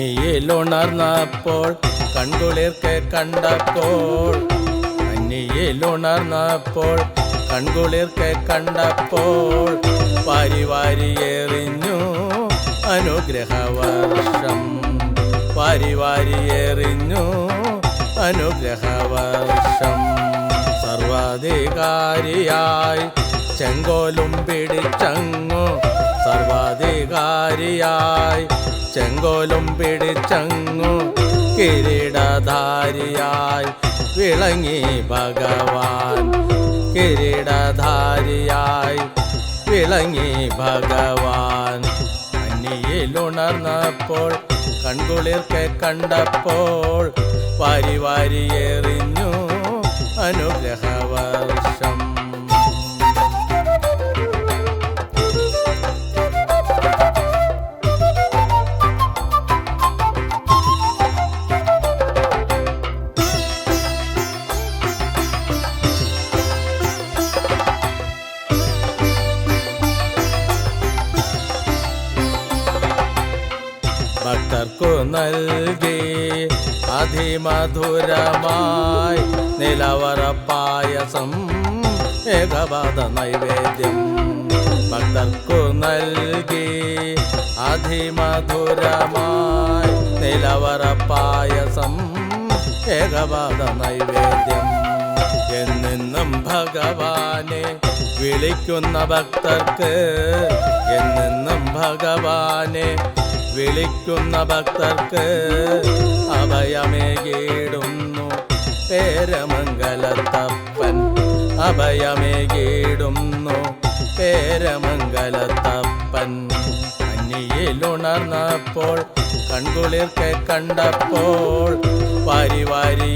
കന്നിയിലുണർന്നപ്പോൾ കൺകുളിർക്കെ കണ്ടപ്പോൾ. കന്നിയിലുണർന്നപ്പോൾ കൺകുളിർക്കെ കണ്ടപ്പോൾ പരിവാരിയെറിഞ്ഞു. അനുഗ്രഹവർഷം പരിവാരിയെറിഞ്ഞു. അനുഗ്രഹവർഷം സർവാധികാരിയായി ചെങ്കോലും പിടിച്ചങ്ങു സർവാധികാരിയായി. ചെങ്കോലും പിടിച്ചങ്ങു കിരീടധാരിയായി. വിളങ്ങി ഭഗവാൻ കിരീടധാരിയായി. വിളങ്ങി ഭഗവാൻ അന്നിയിലുണർന്നപ്പോൾ കൺകുളിർക്കെ കണ്ടപ്പോൾ വാരി വാരിയെറിഞ്ഞു അനുഗ്രഹവർഷം. ഭക്തർക്കു നൽകി. അതിമധുരമായി നിലവറ പായസം ഏകപാത നൈവേദ്യം ഭക്തർക്കു നൽകി. അതിമധുരമായി നിലവറ പായസം ഏകപാത നൈവേദ്യം എന്നെന്നും ഭഗവാനെ വിളിക്കുന്ന ഭക്തർക്ക് എന്നെന്നും ഭഗവാനെ വിളിക്കുന്ന ഭക്തർക്ക് അഭയമേകീടുന്നു. പേരമംഗലത്തപ്പൻ അഭയമേകീടുന്നു. പേരമംഗലത്തപ്പൻ അന്നിയിലുണർന്നപ്പോൾ കൺകുളിർക്കെ കണ്ടപ്പോൾ വാരി വാരി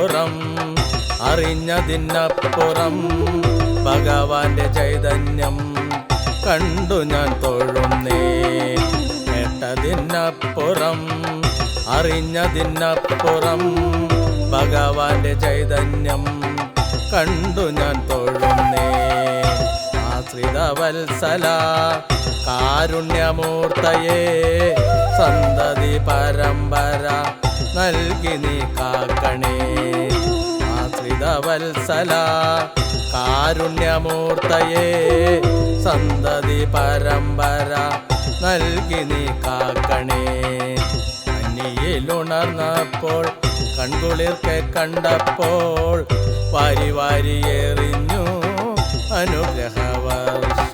കേട്ടതിനപ്പുറം അറിഞ്ഞതിനപ്പുറം ഭഗവാന്റെ ചൈതന്യം കണ്ടു ഞാൻ തൊഴുന്നേ. കേട്ടതിനപ്പുറം അറിഞ്ഞതിനപ്പുറം ഭഗവാന്റെ ചൈതന്യം കണ്ടു ഞാൻ തൊഴുന്നേ. ആശ്രിതവത്സല കാരുണ്യമൂർത്തയേ സന്തതി പരമ്പര നൽകി നീ കാക്കണേ. ആശ്രിതവത്സല കാരുണ്യമൂർത്തയെ സന്തതി പരമ്പര നൽകി നീ കാക്കണേ. അന്നിയിലുണർന്നപ്പോൾ കൺകുളിർക്കെ കണ്ടപ്പോൾ വാരി വാരി എറിഞ്ഞു അനുഗ്രഹവർഷം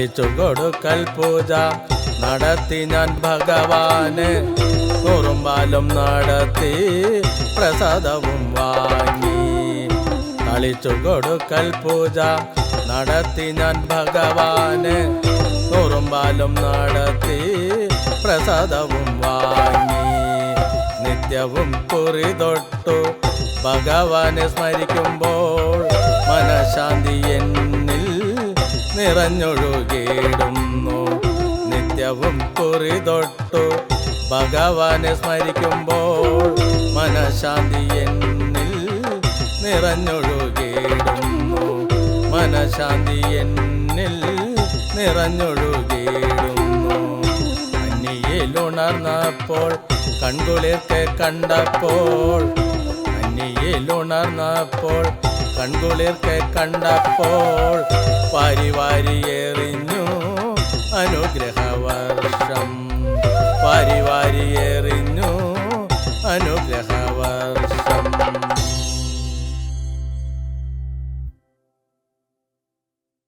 തളിച്ചു കൊടുക്കൽ പൂജ നടത്തി ഞാൻ ഭഗവാന്. കുറുമ്പാലും നടത്തി പ്രസാദവും വാങ്ങി. കളിച്ചു കൊടുക്കൽ പൂജ നടത്തി ഞാൻ ഭഗവാന്. കുറുമ്പാലും നടത്തി പ്രസാദവും വാങ്ങി. നിത്യവും കുറി തൊട്ടു ഭഗവാനെ സ്മരിക്കുമ്പോൾ മനഃശാന്തി എന്നിൽ നിറഞ്ഞൊഴുകിയിടുന്നു. നിത്യവും കുറി തൊട്ടു ഭഗവാനെ സ്മരിക്കുമ്പോൾ മനഃശാന്തി എന്നിൽ നിറഞ്ഞൊഴുകിയിടുന്നു. മനഃശാന്തി എന്നിൽ നിറഞ്ഞൊഴുകിയിടുന്നു. അന്നിയിലുണർന്നപ്പോൾ കൺകുളിർക്കെ കണ്ടപ്പോൾ അന്നിയിലുണർന്നപ്പോൾ കൺകുളിർക്കെ കണ്ടപ്പോൾ വാരി വാരി എറിഞ്ഞു അനുഗ്രഹവർഷം. വാരി വാരി എറി